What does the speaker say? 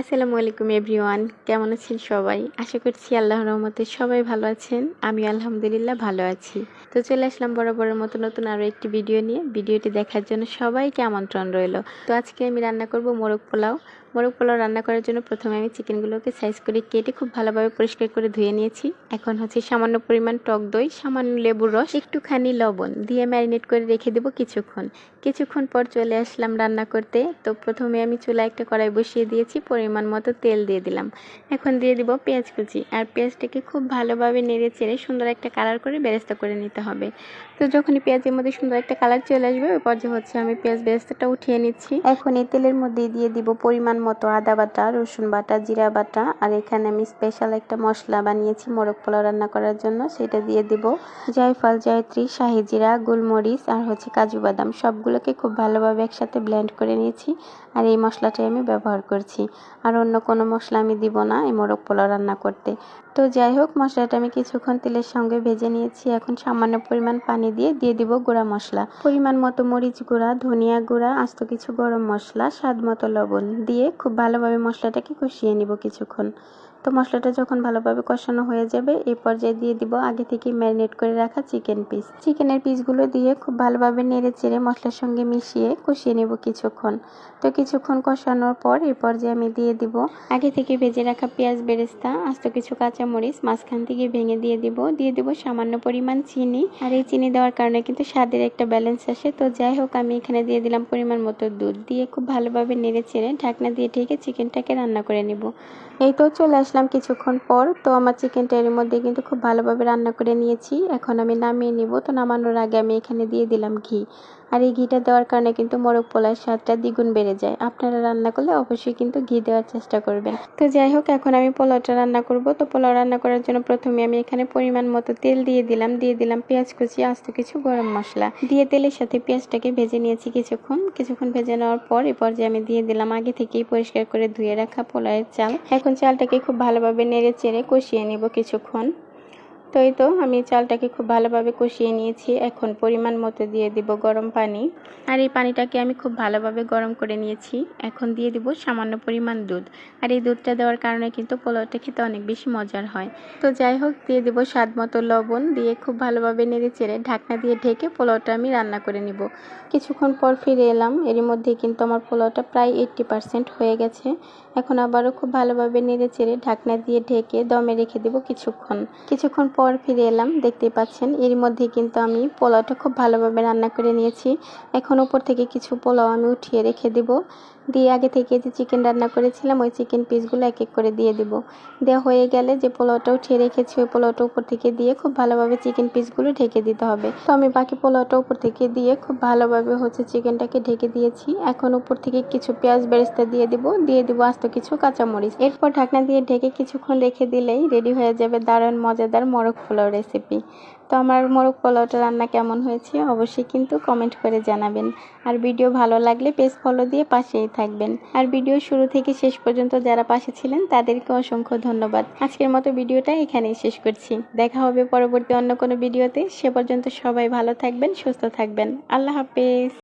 আসসালামু আলাইকুম, এভরিওয়ান। কেমন আছেন সবাই? আশা করছি আল্লাহ রহমতে সবাই ভালো আছেন। আমি আলহামদুলিল্লাহ ভালো আছি। তো চলে আসলাম বরাবরের মতো নতুন আরও একটি ভিডিও নিয়ে। ভিডিওটি দেখার জন্য সবাইকে আমন্ত্রণ রইল। তো আজকে আমি রান্না করব মোরগ পোলাও। মোরগ পোলাও রান্না করার জন্য প্রথমে আমি চিকেনগুলোকে সাইজ করে কেটে খুব ভালোভাবে পরিষ্কার করে ধুয়ে নিয়েছি। এখন হচ্ছে সামান্য পরিমাণ টক দই, সামান্য লেবুর রস, একটুখানি লবণ দিয়ে ম্যারিনেট করে রেখে দেবো কিছুক্ষণ। কিছুক্ষণ পর চলে আসলাম রান্না করতে। তো প্রথমে আমি চুলা একটা কড়াই বসিয়ে দিয়েছি। পরিমাণ মতো তেল দিয়ে দিলাম। এখন দিয়ে দিব পেঁয়াজ কুচি। আর পেঁয়াজটাকে খুব ভালোভাবে নেড়ে চেড়ে সুন্দর একটা কালার করে বেরেস্তা করে নিতে হবে। তো যখনই পেঁয়াজের মধ্যে সুন্দর একটা কালার চলে আসবে, ওই পর্যায়ে হচ্ছে আমি পেঁয়াজ বেরেস্তাটা উঠিয়ে নিচ্ছি। এখন এই তেলের মধ্যে দিয়ে দিব পরিমাণ মতো আদা বাটা, রসুন বাটা, জিরা বাটা। আর এখানে আমি স্পেশাল একটা মশলা বানিয়েছি মোরগ পোলাও রান্না করার জন্য, সেটা দিয়ে দিব জয়ফল, জয়ত্রী, শাহি জিরা, গোলমরিচ আর হচ্ছে কাজু বাদাম। সবগুলোকে খুব ভালোভাবে একসাথে ব্লেন্ড করে নিয়েছি। আর এই মশলাটাই আমি ব্যবহার করছি। আর অন্য কোনো মশলা আমি দিব না এই মোরগ পোলাও রান্না করতে। তো যাই হোক, মশলাটা আমি কিছুক্ষণ তেলের সঙ্গে ভেজে নিয়েছি। এখন সামান্য পরিমাণ পানি দিয়ে দিয়ে দিব গুঁড়া মশলা। পরিমাণ মতো মরিচ গুঁড়া, ধনিয়া গুঁড়া, আস্ত কিছু গরম মশলা, স্বাদ মতো লবণ দিয়ে খুব ভালোভাবে মশলাটাকে কষিয়ে নিব কিছুক্ষণ। তো মশলাটা যখন ভালোভাবে কষানো হয়ে যাবে এই পর্যায়ে দিয়ে দিব আগে থেকে ম্যারিনেট করে রাখা চিকেন পিস। চিকেনের পিসগুলো দিয়ে খুব ভালোভাবে নেড়ে চেড়ে মশলার সঙ্গে মিশিয়ে কষিয়ে নেব কিছুক্ষণ। তো কিছুক্ষণ কষানোর পর এই পর্যায়ে আমি দিয়ে দিব আগে থেকে ভেজে রাখা পেঁয়াজ বেরেস্তা, আস্ত কিছু কাঁচামরিচ মাঝখান থেকে ভেঙে দিয়ে দিব। দিয়ে দিব সামান্য পরিমাণ চিনি। আর এই চিনি দেওয়ার কারণে কিন্তু স্বাদের একটা ব্যালেন্স আসে। তো যাই হোক, আমি এখানে দিয়ে দিলাম পরিমাণ মতো দুধ। দিয়ে খুব ভালোভাবে নেড়ে চেড়ে ঢাকনা দিয়ে ঢেকে চিকেনটাকে রান্না করে নেব। এই তো চলে আসলাম কিছুক্ষণ পর। তো আমার চিকেনটা এর মধ্যে কিন্তু খুব ভালোভাবে রান্না করে নিয়েছি। এখন আমি নামিয়ে নিব। তো নামানোর আগে আমি এখানে দিয়ে দিলাম ঘি। আর এই ঘিটা দেওয়ার কারণে কিন্তু মোরগ পোলার স্বাদটা দ্বিগুণ বেড়ে যায়। আপনারা রান্না করলে অবশ্যই কিন্তু ঘি দেওয়ার চেষ্টা করবেন। তো যাই হোক, এখন আমি পোলাওটা রান্না করব। তো পোলাও রান্না করার জন্য প্রথমে আমি এখানে পরিমাণ মতো তেল দিয়ে দিলাম। দিয়ে দিলাম পেঁয়াজ কুচি, আস্ত কিছু গরম মশলা। দিয়ে তেলের সাথে পেঁয়াজটাকে ভেজে নিয়েছি কিছুক্ষণ। কিছুক্ষণ ভেজে নেওয়ার পর এ পর্যায়ে আমি দিয়ে দিলাম আগে থেকেই পরিষ্কার করে ধুয়ে রাখা পোলাওয়ের চাল। এখন চালটাকে খুব ভালোভাবে নেড়ে চেড়ে কষিয়ে নিব কিছুক্ষণ। তো এই তো, আমি চালটাকে খুব ভালোভাবে কষিয়ে নিয়েছি। এখন পরিমাণ মতো দিয়ে দিব গরম পানি। আর এই পানিটাকে আমি খুব ভালোভাবে গরম করে নিয়েছি। এখন দিয়ে দিব সামান্য পরিমাণ দুধ। আর এই দুধটা দেওয়ার কারণে কিন্তু পোলাওটা খেতে অনেক বেশি মজার হয়। তো যাই হোক, দিয়ে দিব স্বাদ মতো লবণ দিয়ে খুব ভালোভাবে নেড়ে চেড়ে ঢাকনা দিয়ে ঢেকে পোলাওটা আমি রান্না করে নিব। কিছুক্ষণ পর ফিরে এলাম। এর মধ্যে কিন্তু আমার পোলাওটা প্রায় এইট্টি পারসেন্ট হয়ে গেছে। এখন আবারও খুব ভালোভাবে নেড়ে চেড়ে ঢাকনা দিয়ে ঢেকে দমে রেখে দেবো কিছুক্ষণ। কিছুক্ষণ পর ফিরে এলাম, দেখতেই পাচ্ছেন। এর মধ্যে কিন্তু আমি পোলাওটা খুব ভালোভাবে রান্না করে নিয়েছি। এখন উপর থেকে কিছু পোলাও আমি উঠিয়ে রেখে দেব। দিয়ে আগে থেকে যে চিকেন রান্না করেছিলাম, ওই চিকেন পিসগুলো এক এক করে দিয়ে দিব। দেওয়া হয়ে গেলে যে পোলাওটা উঠিয়ে রেখেছি, ওই পোলাওটা উপর থেকে দিয়ে খুব ভালোভাবে চিকেন পিসগুলো ঢেকে দিতে হবে। তো আমি বাকি পোলাওটা উপর থেকে দিয়ে খুব ভালোভাবে হচ্ছে চিকেনটাকে ঢেকে দিয়েছি। এখন উপর থেকে কিছু পেঁয়াজ বেরেস্তা দিয়ে দিব দিয়ে দিব আস্ত কিছু কাঁচামরিচ। এরপর ঢাকনা দিয়ে ঢেকে কিছুক্ষণ রেখে দিলেই রেডি হয়ে যাবে দারুণ, মজাদার মোরগ পোলাও রেসিপি তো আমার মোরগ পোলাওটা রান্না কেমন হয়েছে অবশ্যই কিন্তু কমেন্ট করে জানাবেন। আর ভিডিও ভালো লাগলে পেজ ফলো দিয়ে পাশেই থাকবেন। আর ভিডিও শুরু থেকে শেষ পর্যন্ত যারা পাশে ছিলেন, তাদেরকে অসংখ্য ধন্যবাদ। আজকের মতো ভিডিওটা এখানেই শেষ করছি। দেখা হবে পরবর্তী অন্য কোনো ভিডিওতে সে পর্যন্ত সবাই ভালো থাকবেন, সুস্থ থাকবেন। আল্লাহ হাফেজ।